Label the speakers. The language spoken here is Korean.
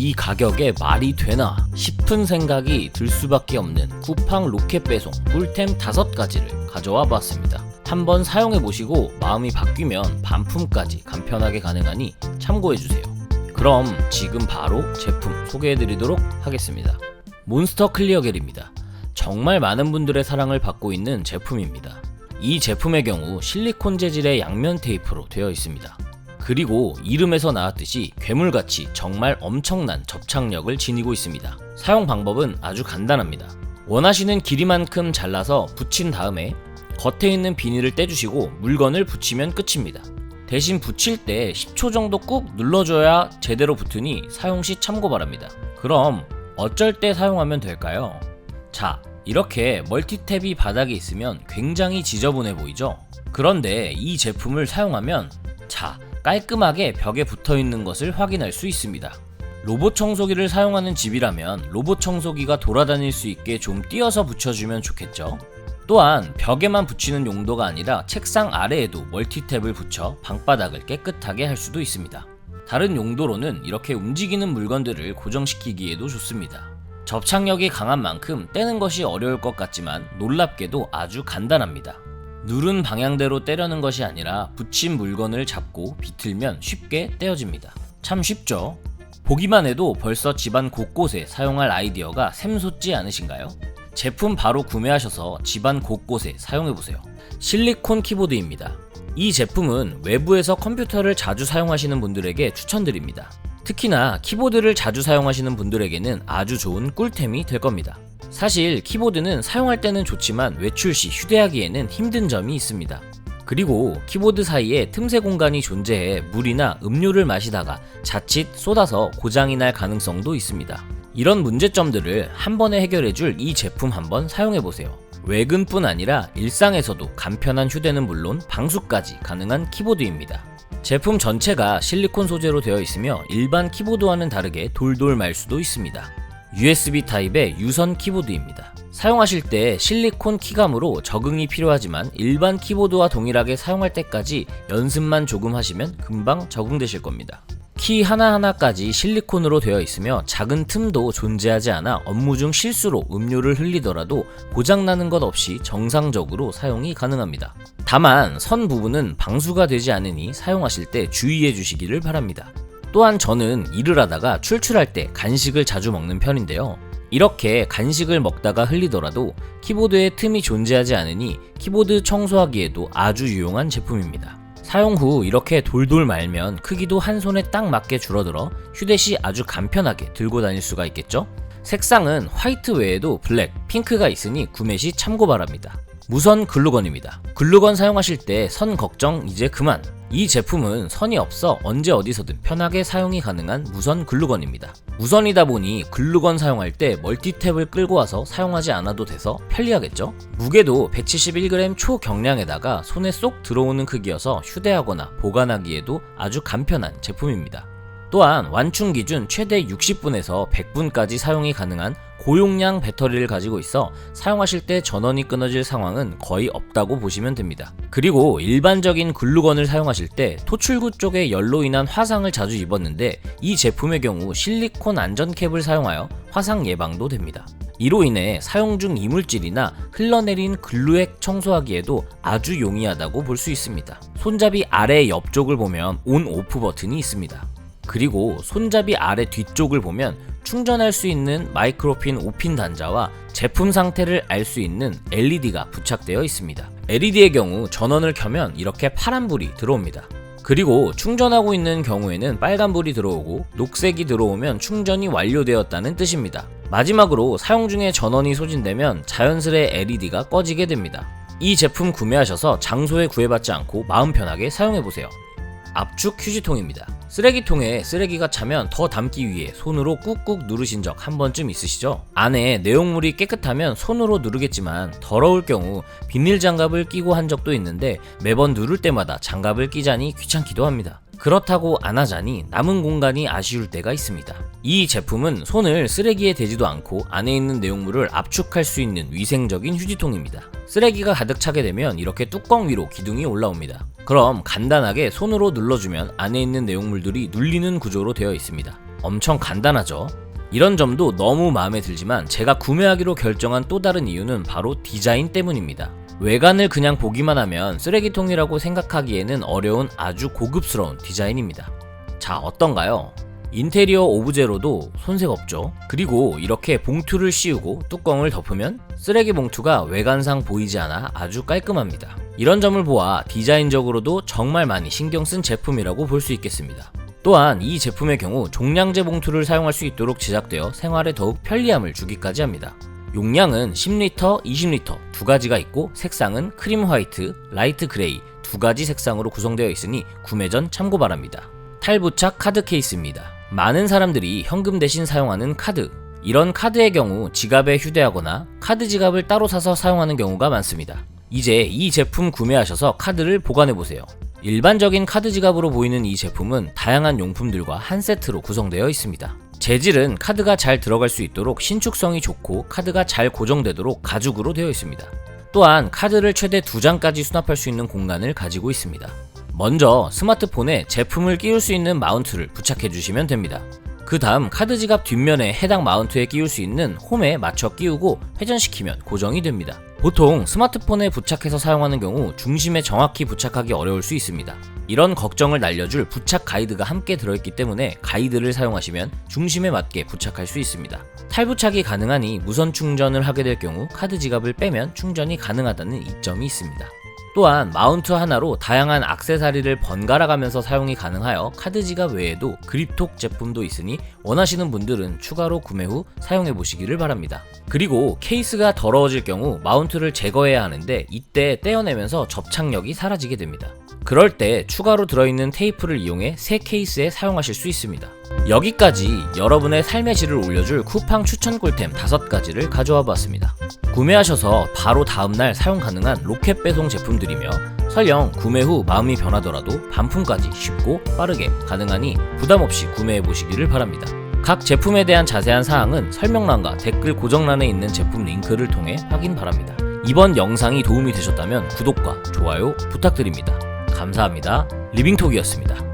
Speaker 1: 이 가격에 말이 되나 싶은 생각이 들 수밖에 없는 쿠팡 로켓 배송 꿀템 5가지를 가져와 봤습니다. 한번 사용해 보시고 마음이 바뀌면 반품까지 간편하게 가능하니 참고해 주세요. 그럼 지금 바로 제품 소개해 드리도록 하겠습니다. 몬스터 클리어 겔입니다. 정말 많은 분들의 사랑을 받고 있는 제품입니다. 이 제품의 경우 실리콘 재질의 양면 테이프로 되어 있습니다. 그리고 이름에서 나왔듯이 괴물같이 정말 엄청난 접착력을 지니고 있습니다. 사용 방법은 아주 간단합니다. 원하시는 길이만큼 잘라서 붙인 다음에 겉에 있는 비닐을 떼주시고 물건을 붙이면 끝입니다. 대신 붙일 때 10초 정도 꾹 눌러줘야 제대로 붙으니 사용 시 참고 바랍니다. 그럼 어쩔 때 사용하면 될까요? 자, 이렇게 멀티탭이 바닥에 있으면 굉장히 지저분해 보이죠? 그런데 이 제품을 사용하면 자, 깔끔하게 벽에 붙어 있는 것을 확인할 수 있습니다. 로봇 청소기를 사용하는 집이라면 로봇 청소기가 돌아다닐 수 있게 좀 띄어서 붙여주면 좋겠죠? 또한 벽에만 붙이는 용도가 아니라 책상 아래에도 멀티탭을 붙여 방바닥을 깨끗하게 할 수도 있습니다. 다른 용도로는 이렇게 움직이는 물건들을 고정시키기에도 좋습니다. 접착력이 강한 만큼 떼는 것이 어려울 것 같지만 놀랍게도 아주 간단합니다. 누른 방향대로 떼려는 것이 아니라 붙인 물건을 잡고 비틀면 쉽게 떼어집니다. 참 쉽죠? 보기만 해도 벌써 집안 곳곳에 사용할 아이디어가 샘솟지 않으신가요? 제품 바로 구매하셔서 집안 곳곳에 사용해보세요. 실리콘 키보드입니다. 이 제품은 외부에서 컴퓨터를 자주 사용하시는 분들에게 추천드립니다. 특히나 키보드를 자주 사용하시는 분들에게는 아주 좋은 꿀템이 될 겁니다. 사실 키보드는 사용할 때는 좋지만 외출 시 휴대하기에는 힘든 점이 있습니다. 그리고 키보드 사이에 틈새 공간이 존재해 물이나 음료를 마시다가 자칫 쏟아서 고장이 날 가능성도 있습니다. 이런 문제점들을 한 번에 해결해줄 이 제품 한번 사용해보세요. 외근뿐 아니라 일상에서도 간편한 휴대는 물론 방수까지 가능한 키보드입니다. 제품 전체가 실리콘 소재로 되어 있으며 일반 키보드와는 다르게 돌돌 말 수도 있습니다. USB 타입의 유선 키보드입니다. 사용하실 때 실리콘 키감으로 적응이 필요하지만 일반 키보드와 동일하게 사용할 때까지 연습만 조금 하시면 금방 적응되실 겁니다. 키 하나하나까지 실리콘으로 되어 있으며 작은 틈도 존재하지 않아 업무 중 실수로 음료를 흘리더라도 고장나는 것 없이 정상적으로 사용이 가능합니다. 다만 선 부분은 방수가 되지 않으니 사용하실 때 주의해 주시기를 바랍니다. 또한 저는 일을 하다가 출출할 때 간식을 자주 먹는 편인데요. 이렇게 간식을 먹다가 흘리더라도 키보드에 틈이 존재하지 않으니 키보드 청소하기에도 아주 유용한 제품입니다. 사용 후 이렇게 돌돌 말면 크기도 한 손에 딱 맞게 줄어들어 휴대 시 아주 간편하게 들고 다닐 수가 있겠죠? 색상은 화이트 외에도 블랙, 핑크가 있으니 구매 시 참고 바랍니다. 무선 글루건입니다. 글루건 사용하실 때 선 걱정 이제 그만. 이 제품은 선이 없어 언제 어디서든 편하게 사용이 가능한 무선 글루건입니다. 무선이다 보니 글루건 사용할 때 멀티탭을 끌고 와서 사용하지 않아도 돼서 편리하겠죠? 무게도 171g 초경량에다가 손에 쏙 들어오는 크기여서 휴대하거나 보관하기에도 아주 간편한 제품입니다. 또한 완충 기준 최대 60분에서 100분까지 사용이 가능한 고용량 배터리를 가지고 있어 사용하실 때 전원이 끊어질 상황은 거의 없다고 보시면 됩니다. 그리고 일반적인 글루건을 사용하실 때 토출구 쪽에 열로 인한 화상을 자주 입었는데 이 제품의 경우 실리콘 안전캡을 사용하여 화상 예방도 됩니다. 이로 인해 사용 중 이물질이나 흘러내린 글루액 청소하기에도 아주 용이하다고 볼 수 있습니다. 손잡이 아래 옆쪽을 보면 온 오프 버튼이 있습니다. 그리고 손잡이 아래 뒤쪽을 보면 충전할 수 있는 마이크로핀 5핀 단자와 제품 상태를 알 수 있는 LED가 부착되어 있습니다. LED의 경우 전원을 켜면 이렇게 파란불이 들어옵니다. 그리고 충전하고 있는 경우에는 빨간불이 들어오고 녹색이 들어오면 충전이 완료되었다는 뜻입니다. 마지막으로 사용 중에 전원이 소진되면 자연스레 LED가 꺼지게 됩니다. 이 제품 구매하셔서 장소에 구애받지 않고 마음 편하게 사용해보세요. 압축 휴지통입니다. 쓰레기통에 쓰레기가 차면 더 담기 위해 손으로 꾹꾹 누르신 적 한 번쯤 있으시죠? 안에 내용물이 깨끗하면 손으로 누르겠지만 더러울 경우 비닐 장갑을 끼고 한 적도 있는데 매번 누를 때마다 장갑을 끼자니 귀찮기도 합니다. 그렇다고 안 하자니 남은 공간이 아쉬울 때가 있습니다. 이 제품은 손을 쓰레기에 대지도 않고 안에 있는 내용물을 압축할 수 있는 위생적인 휴지통입니다. 쓰레기가 가득 차게 되면 이렇게 뚜껑 위로 기둥이 올라옵니다. 그럼 간단하게 손으로 눌러주면 안에 있는 내용물들이 눌리는 구조로 되어 있습니다. 엄청 간단하죠. 이런 점도 너무 마음에 들지만 제가 구매하기로 결정한 또 다른 이유는 바로 디자인 때문입니다. 외관을 그냥 보기만 하면 쓰레기통이라고 생각하기에는 어려운 아주 고급스러운 디자인입니다. 자, 어떤가요? 인테리어 오브제로도 손색 없죠. 그리고 이렇게 봉투를 씌우고 뚜껑을 덮으면 쓰레기 봉투가 외관상 보이지 않아 아주 깔끔합니다. 이런 점을 보아 디자인적으로도 정말 많이 신경 쓴 제품이라고 볼 수 있겠습니다. 또한 이 제품의 경우 종량제 봉투를 사용할 수 있도록 제작되어 생활에 더욱 편리함을 주기까지 합니다. 용량은 10리터, 20리터 두 가지가 있고 색상은 크림 화이트, 라이트 그레이 두 가지 색상으로 구성되어 있으니 구매 전 참고 바랍니다. 탈부착 카드 케이스입니다. 많은 사람들이 현금 대신 사용하는 카드. 이런 카드의 경우 지갑에 휴대하거나 카드 지갑을 따로 사서 사용하는 경우가 많습니다. 이제 이 제품 구매하셔서 카드를 보관해 보세요. 일반적인 카드 지갑으로 보이는 이 제품은 다양한 용품들과 한 세트로 구성되어 있습니다. 재질은 카드가 잘 들어갈 수 있도록 신축성이 좋고 카드가 잘 고정되도록 가죽으로 되어 있습니다. 또한 카드를 최대 2장까지 수납할 수 있는 공간을 가지고 있습니다. 먼저 스마트폰에 제품을 끼울 수 있는 마운트를 부착해 주시면 됩니다. 그 다음 카드 지갑 뒷면에 해당 마운트에 끼울 수 있는 홈에 맞춰 끼우고 회전시키면 고정이 됩니다. 보통 스마트폰에 부착해서 사용하는 경우 중심에 정확히 부착하기 어려울 수 있습니다. 이런 걱정을 날려줄 부착 가이드가 함께 들어있기 때문에 가이드를 사용하시면 중심에 맞게 부착할 수 있습니다. 탈부착이 가능하니 무선 충전을 하게 될 경우 카드 지갑을 빼면 충전이 가능하다는 이점이 있습니다. 또한 마운트 하나로 다양한 악세사리를 번갈아 가면서 사용이 가능하여 카드 지갑 외에도 그립톡 제품도 있으니 원하시는 분들은 추가로 구매 후 사용해 보시기를 바랍니다. 그리고 케이스가 더러워질 경우 마운트를 제거해야 하는데 이때 떼어내면서 접착력이 사라지게 됩니다. 그럴 때 추가로 들어있는 테이프를 이용해 새 케이스에 사용하실 수 있습니다. 여기까지 여러분의 삶의 질을 올려줄 쿠팡 추천 꿀템 5가지를 가져와 봤습니다. 구매하셔서 바로 다음날 사용 가능한 로켓 배송 제품들이며 설령 구매 후 마음이 변하더라도 반품까지 쉽고 빠르게 가능하니 부담 없이 구매해 보시기를 바랍니다. 각 제품에 대한 자세한 사항은 설명란과 댓글 고정란에 있는 제품 링크를 통해 확인 바랍니다. 이번 영상이 도움이 되셨다면 구독과 좋아요 부탁드립니다. 감사합니다. 리빙톡이었습니다.